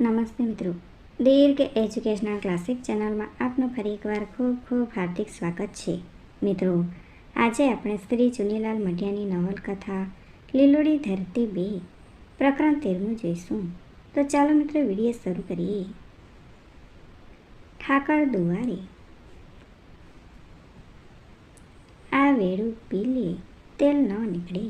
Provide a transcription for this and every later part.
નમસ્તે મિત્રો. દીર્ઘ educational classic ચેનલમાં આપનું ફરી એકવાર ખૂબ ખૂબ હાર્દિક સ્વાગત છે. મિત્રો, આજે આપણે શ્રી ચુનીલાલ મઢિયાની નવલકથા લીલોડી ધરતી બે, પ્રકરણ તેરમું જોઈશું. તો ચાલો મિત્રો વીડિયો શરૂ કરીએ. ઠાકર દુવારે આ વેળું પી લે તેલ ન નીકળે.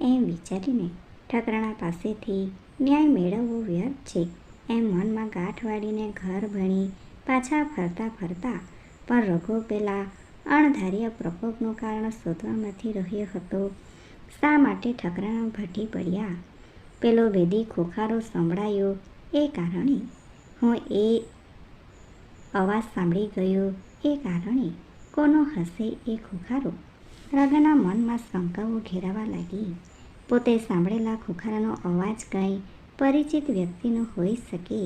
એમ વિચારીને ઠકરાણા પાસેથી ન્યાય મેળવવો વ્યર્થ છે. એમ મનમાં ગાંઠ વાળીને ઘર ભણી પાછા ફરતા ફરતા પણ રઘુ પેલા અણધાર્ય પ્રકોપનું કારણ શોધવામાંથી રહ્યો હતો. શા માટે ઠકરાણા ભટી પડ્યા? પેલો વેદી ખોખારો સંભળાયો. એ કારણે? હું એ અવાજ સાંભળી ગયો. એ કારણે? કોનો હશે એ ખોખારો? રાગાના મનમાં શંકાઓ ઘેરાવા લાગી. પોતે સાંભળેલા ખોખારાનો અવાજ કંઈ પરિચિત વ્યક્તિનો હોઈ શકે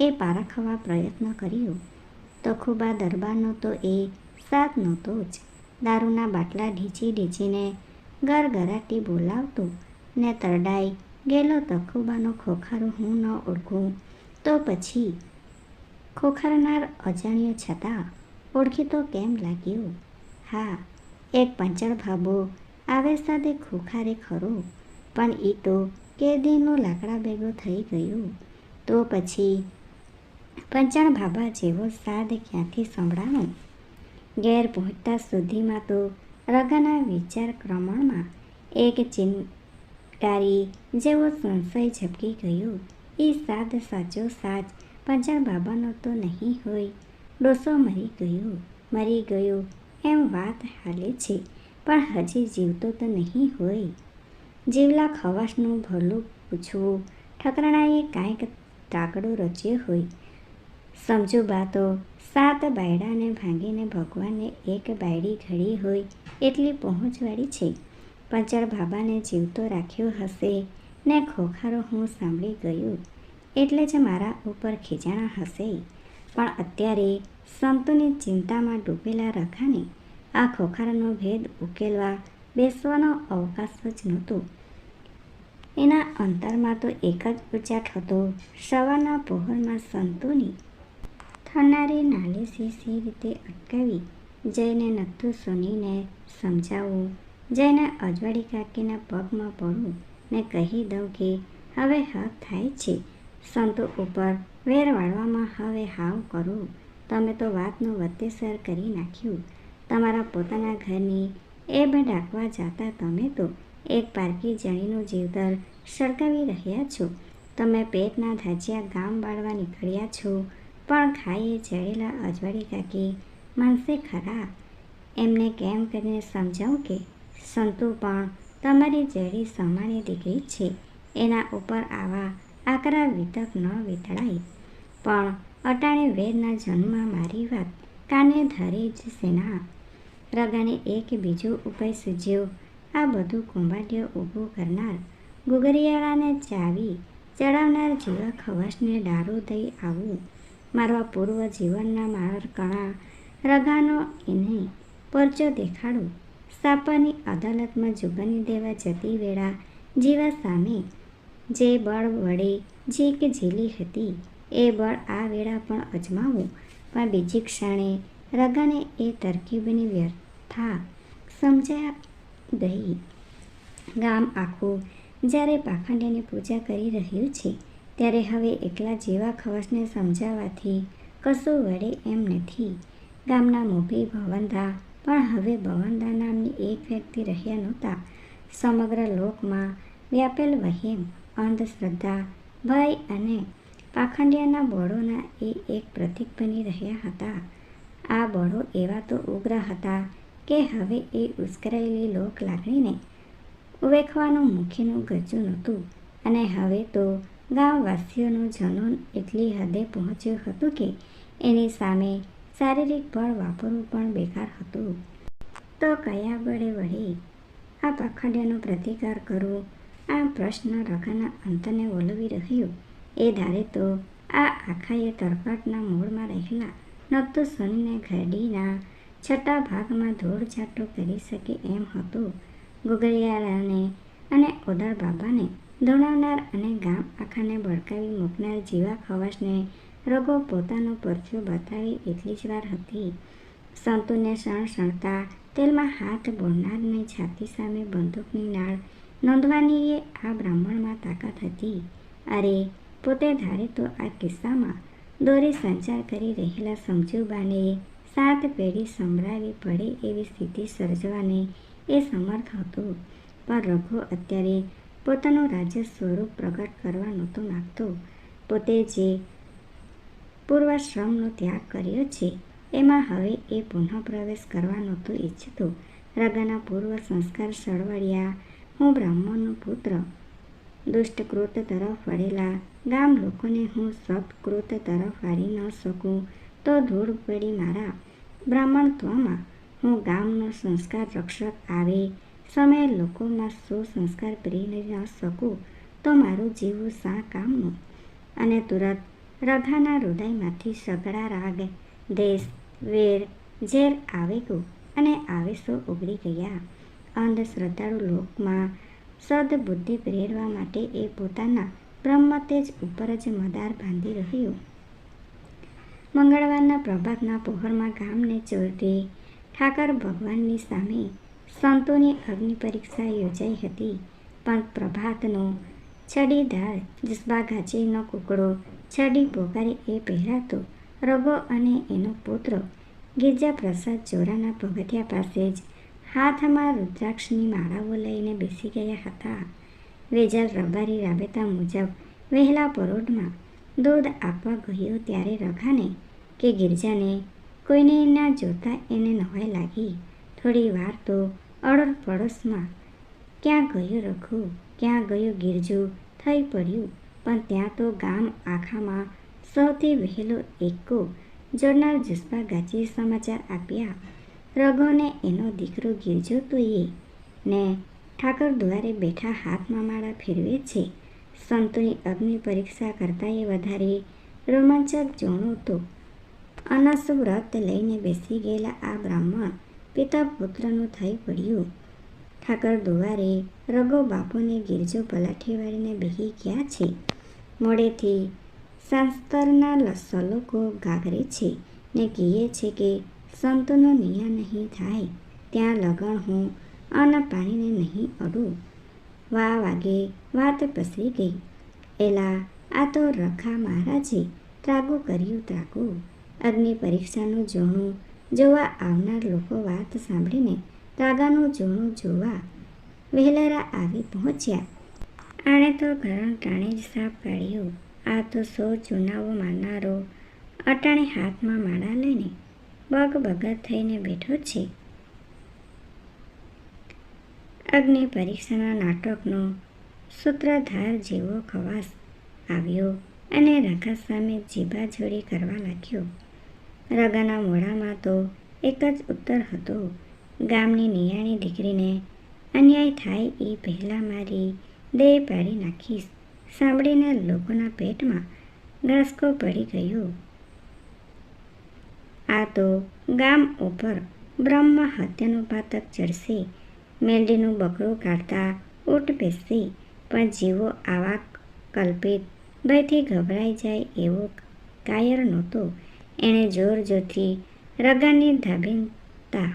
એ પારખવા પ્રયત્ન કર્યો. તખુબા દરબારનો તો એ સાથ નહોતો જ. દારૂના બાટલા ઢીંચી ઢીંચીને ગરગરાટી બોલાવતો ને તરડાઈ ગયેલો તખુબાનો ખોખારો હું ન ઓળખું તો પછી ખોખારનાર અજાણ્યો છતાં ઓળખીતો કેમ લાગ્યો? હા, એક પંચળ ભાબો આવે સાથે ખોખારે ખરો, પણ એ તો કેદીનો લાકડા ભેગો થઈ ગયો તો પછી પંચાણ ભાભા જેવો સાદ ક્યાંથી સંભળાવો ઘેર પહોંચતા સુધીમાં તો રગાના વિચાર ક્રમણમાં એક ચિંતારી જેવો સંશય ઝબકી ગયો. એ સાદ સાચો સાચ પંચાણ બાબાનો તો નહીં હોય. ડોસો મરી ગયો મરી ગયો એમ વાત હાલે છે, પણ હજી જીવતો તો નહીં હોય. જીવલા ખવાશનું ભલું પૂછવું. ઠકરાણાએ કાંઈક તાકડો રચ્યો હોય. સમજુ બા તો સાત બાયડાને ભાંગીને ભગવાનને એક બાયડી ઘડી હોય એટલી પહોંચવાળી છે. પંચર બાબાને જીવતો રાખ્યો હશે ને ખોખારો હું સાંભળી ગયું એટલે જ મારા ઉપર ખીજાણા હશે. પણ અત્યારે સંતોની ચિંતામાં ડૂબેલા રખાને આ ખોખારાનો ભેદ ઉકેલવા બેસવાનો અવકાશ જ નહોતો. એના અંતરમાં તો એક જ ઉચાટ હતો સવારના પહોરમાં સંતોની થનારી નાલે સી રીતે અટકાવી, જઈને નથું સુનીને સમજાવવું જઈને અજવાળી કાકીના પગમાં પડવું ને કહી દઉં કે, હવે હક થાય છે. સંતો ઉપર વેર વાળવામાં હવે હાવ કરો. તમે તો વાતનું વત્તેસર કરી નાખ્યું. તમારા પોતાના ઘરની એ બે ડાકવા જાતા તમે તો એક પારકી જણીનું જીવતર સળગાવી રહ્યા છો. તમે પેટના ધાજિયા ગામ બાળવા નીકળ્યા છો, પણ ખાઈએ જળેલા અજવાળી કાકી માનસે ખરા. એમને કેમ કરીને સમજાવું કે સંતુ પણ તમારી જેડી સમાની દીકરી છે, એના ઉપર આવા આકરા વિતક ન વીતળાય. પણ અટાણે વેદના જન્મમાં મારી વાત કાને ધરી જ સેના. રગાને એક બીજો ઉપાય સૂજ્યો આ બધું કુંભાટીઓ ઊભું કરનાર ગુગરિયાળાને ચાવી ચડાવનાર જેવા ખવસને ડારો દઈ આવું. મારવા પૂર્વ જીવનના મારકણા રગાનો એને પરચો દેખાડો. સાપાની અદાલતમાં જુગની દેવા જતી વેળા જીવા સામે જે બળ વડે કે ઝીલી હતી એ બળ આ વેળા પણ અજમાવું. પણ બીજી ક્ષણે રગાને એ તરકીબની વ્યર્થા સમજાયા ગઈ ગામ આખું જ્યારે પાખંડિયાની પૂજા કરી રહ્યું છે, ત્યારે હવે એકલા જેવા ખવસને સમજાવવાથી કશું વડે એમ નથી. ગામના મોભી ભવનદા પણ હવે ભવનદા નામની એક વ્યક્તિ રહ્યા નહોતા. સમગ્ર લોકમાં વ્યાપેલ વહેમ, અંધશ્રદ્ધા, ભય અને પાખંડિયાના બળોના એ એક પ્રતીક બની રહ્યા હતા. આ બળો એવા તો ઉગ્ર હતા કે હવે એ ઉશ્કેરાયેલી લોક લાગણીને ઉવેખવાનું મુખ્યનું ગજું નહોતું. અને હવે તો ગામવાસીઓનું જનૂન એટલી હદે પહોંચ્યું હતું કે એની સામે શારીરિક બળ વાપરવું પણ બેકાર હતું. તો કયા બળે વળે આ પાખંડિયાનો પ્રતિકાર કરવો? આ પ્રશ્ન રઘાના અંતને ઓલવી રહ્યો. એ ધારે તો આ આખાએ તરપાટના મૂળમાં રહેલા નક્તો સોનીને ઘડીના છઠ્ઠા ભાગમાં ધૂળઝાટો કરી શકે એમ હતું ગુગરિયાળાને અને ઓદળ બાબાને. ધોણાવનાર અને ગામ આખાને ભડકાવી મૂકનાર જીવા ખવાસને રઘો પોતાનો પરચો બતાવી એટલી જ વાર હતી. સંતુને શણ શણતા તેલમાં હાથ બોળનારને છાતી સામે બંદૂકની નાળ નોંધવાની એ આ બ્રાહ્મણમાં તાકાત હતી. અરે, પોતે ધારે તો આ કિસ્સામાં દોરી સંચાર કરી રહેલા સમજુબાને સાત પેઢી સંભળાવી પડે એવી સ્થિતિ સર્જવાને એ સમર્થ હતો. પણ રઘુ અત્યારે પોતાનું રાજ્ય સ્વરૂપ પ્રગટ કરવા નહોતો માગતો. પોતે જે પૂર્વાશ્રમનો ત્યાગ કર્યો છે, એમાં હવે એ પુનઃપ્રવેશ કરવા નહોતો ઈચ્છતો. રાગાના પૂર્વ સંસ્કાર સળવળ્યા, હું બ્રાહ્મણનો પુત્ર. દુષ્ટકૃત તરફ વળેલા ગામ લોકોને હું સત્કૃત તરફ વાળી ન શકું. તો ધૂળ પડી મારા બ્રાહ્મણત્વમાં હું ગામનો સંસ્કાર રક્ષક આવે સમયે લોકોમાં સુસંસ્કાર પ્રેરી ન શકું તો મારું જીવવું શા કામનું? અને તુરત રઘાના હૃદયમાંથી સઘળા રાગ, દેશ, વેર, ઝેર આવેગો અને આવેશો ઉગડી ગયા. અંધશ્રદ્ધાળુ લોકમાં સદબુદ્ધિ પ્રેરવા માટે એ પોતાના બ્રહ્મતેજ ઉપર જ મદાર બાંધી રહ્યો. મંગળવારના પ્રભાતના પહોરમાં ગામને ચોરતી ઠાકર ભગવાનની સામે સંતોની અગ્નિ પરીક્ષા યોજાઈ હતી. પણ પ્રભાતનો છડીદાર જસબા ઘાંચીનો કુકડો છડી પોકારે એ પહેલાં તો રઘો અને એનો પુત્ર ગિરજા પ્રસાદ ચોરાના પગથિયા પાસે જ હાથમાં રુદ્રાક્ષની માળાઓ લઈને બેસી ગયા હતા. વેજાલ રબારી રાબેતા મુજબ વહેલા પરોઢમાં દૂધ આપવા ગયો ત્યારે રઘાને કે ગિરજાને, કોઈને ના જોતા એને નવાઈ લાગી. થોડી વાર તો અડર પડોશમાં ક્યાં ગયો રઘુ, ક્યાં ગયો ગિરજુ, થઈ પડ્યું. પણ ત્યાં તો ગામ આખામાં સૌથી વહેલો એકો જોડનાર જુસ્પા ગાચીએ સમાચાર આપ્યા. રઘોને એનો દીકરો ગિરજો તો એ ને ઠાકર દ્વારે બેઠા હાથમાં માળા ફેરવે છે. સંતોની અગ્નિ પરીક્ષા કરતાં એ વધારે રોમાંચક જોણું હતું. અનાસુ વ્રત લઈને બેસી ગયેલા આ બ્રાહ્મણ પિતા પુત્રનું થઈ પડ્યું. ઠાકર દુવારે રઘો બાપુને ગિરજો પલાઠી વાળીને બેહી ગયા છે. મોડેથી શાસ્ત્રના સલોકો ગાગરે છે ને કહે છે કે સંતોનો નિયા નહીં થાય. ત્યાં લગણ હું અન્ન પાણીને નહીં અડું. વા વાગે વાત પસરી ગઈ. એલા, આ તો રખા મહારાજે ત્રાગુ કર્યું ત્રાગુ. અગ્નિ પરીક્ષાનું જોણું જોવા આવનાર લોકો વાત સાંભળીને ત્રાગાનું જોણું જોવા વહેલારા આવી પહોંચ્યા. આણે તો ઘરણ ટાણે જ સાપ કાઢ્યો આ તો સો ચુનાવો મારનારો અટાણે હાથમાં માળા લઈને બગ બગર થઈને બેઠો છે. અગ્નિ પરીક્ષાના નાટકનો સૂત્રધાર જેવો ખવાસ આવ્યો અને રઘા સામે જીભાજોડી કરવા લાગ્યો. રગાના મોઢામાં તો એક જ ઉત્તર હતો, ગામની નિયાણી દીકરીને અન્યાય થાય એ પહેલાં મારી દેહ પાડી નાખીશ સાંભળીને લોકોના પેટમાં ઘાસકો પડી ગયો. આ તો ગામ ઉપર બ્રહ્મ હત્યાનું પાતક ચડશે મેલડીનું બકરું કાઢતા ઊંટ બેસી પણ જીવો આવા કલ્પિત ભયથી ગભરાઈ જાય એવો કાયર નહોતો. એણે જોર જોરથી રગાની ધાભીનતા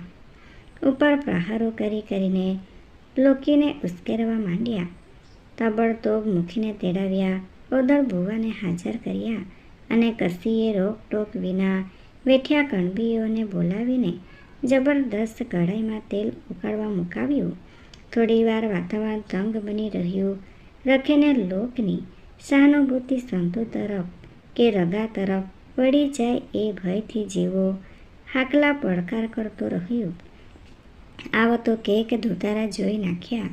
ઉપર પ્રહારો કરી કરીને લોકોને ઉશ્કેરવા માંડ્યા. તબડતોબ મુખીને તેડાવ્યા ઓદર ભુવાને હાજર કર્યા અને કસીએ રોકટોક વિના વેઠ્યા કણબીઓને બોલાવીને જબરદસ્ત કઢાઈમાં તેલ ઉકાળવા મુકાવ્યું. થોડીવાર વાતાવરણ તંગ બની રહ્યું. રખેને લોકની સહાનુભૂતિ સંતો તરફ કે રગા તરફ વળી જાય એ ભયથી જીવો હાકલા પડકાર કરતો રહ્યો. આવો તો કેક ધોતારા જોઈ નાખ્યા.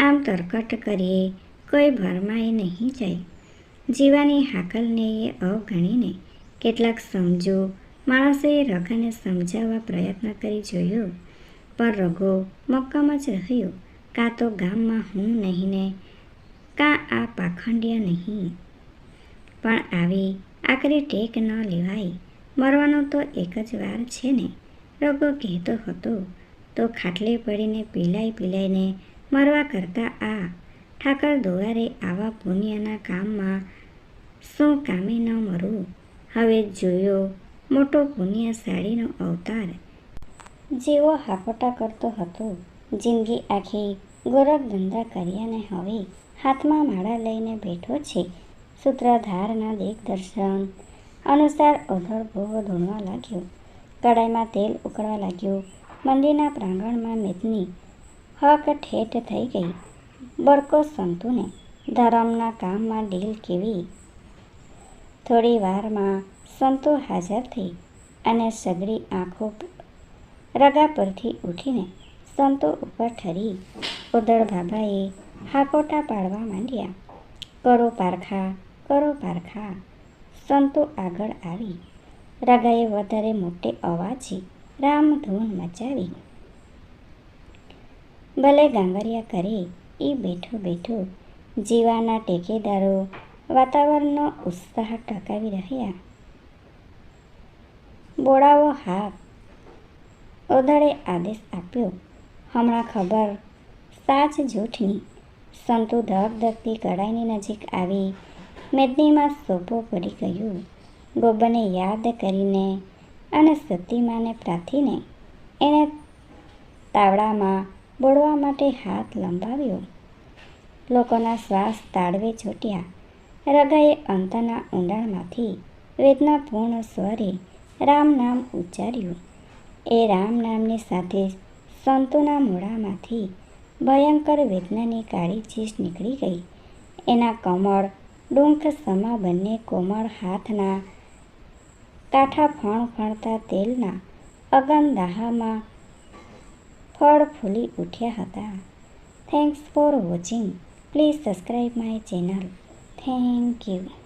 આમ તરકટ કરીએ કોઈ ભરમાએ નહીં જાય. જીવાની હાકલને એ અવગણીને કેટલાક સમજો માણસોએ રઘાને સમજાવવા પ્રયત્ન કરી જોયો, પણ રઘો મક્કામાં જ રહ્યો. કાં તો ગામમાં હું નહીં ને, કાં આ પાખંડિયા નહીં પણ આવી આખરે ટેક ન લેવાય. મરવાનો તો એક જ વાર છે ને. રઘો કહેતો હતો. તો ખાટલે પડીને પીલાઈ પીલાઈને મરવા કરતાં આ ઠાકર દુવારે આવા પુણ્યના કામમાં શું કામે ન મરું? હવે જોયો મોટો સાડીનો અવતાર. જેવો હાકોટા કરતો હતો, જિંદગી આખી ગોરખ ધંધા કર્યાને હવે હાથમાં માળા લઈને બેઠો છે. સૂત્રધારના દિગ્દર્શન અનુસાર ઓધળ ભોગો ધૂણવા લાગ્યો. કડાઈમાં તેલ ઉકળવા લાગ્યું. મંદિરના પ્રાંગણમાં મેદની હક ઠેઠ થઈ ગઈ. બરકો સંતુને ધરમના કામમાં ડીલ કેવી? થોડી વારમાં સંતો હાજર થઈ અને સગડી આંખો રગા પરથી ઉઠીને સંતો ઉપર ઠરી ઉદળ બાબાએ હાકોટા પાડવા માંડ્યા. કરો પારખા કરો પારખા. સંતો આગળ આવી. રગાએ વધારે મોટે અવાજે રામધૂન મચાવી. ભલે ગાંગરિયા કરે એ બેઠો બેઠો જીવાના ટેકેદારો વાતાવરણનો ઉત્સાહ ટકાવી રહ્યા. બોડાવો હાથ ઓધળે આદેશ આપ્યો. હમણાં ખબર. સાચ જૂઠની. સંતુ ધગધગતી કડાઈની નજીક આવી. મેદનીમાં સોપો પડી ગયું. ગોબરને યાદ કરીને અને સતીમાને પ્રાર્થીને એણે તાવડામાં બોળવા માટે હાથ લંબાવ્યો. લોકોના શ્વાસ તાળવે છૂટ્યા. રગાએ અંતના ઊંડાણમાંથી વેદનાપૂર્ણ સ્વરે રામ નામ ઉચ્ચાર્યું. એ રામ નામની સાથે સંતોના મોઢામાંથી ભયંકર વેદનાની કાળી ચીસ નીકળી ગઈ. એના કમળ, ડુંખ સમા બંને કોમળ હાથના કાંઠા ફણ ફણતા તેલના અગનદાહામાં ફળ ફૂલી ઉઠ્યા હતા. Thanks for watching please subscribe my channel thank you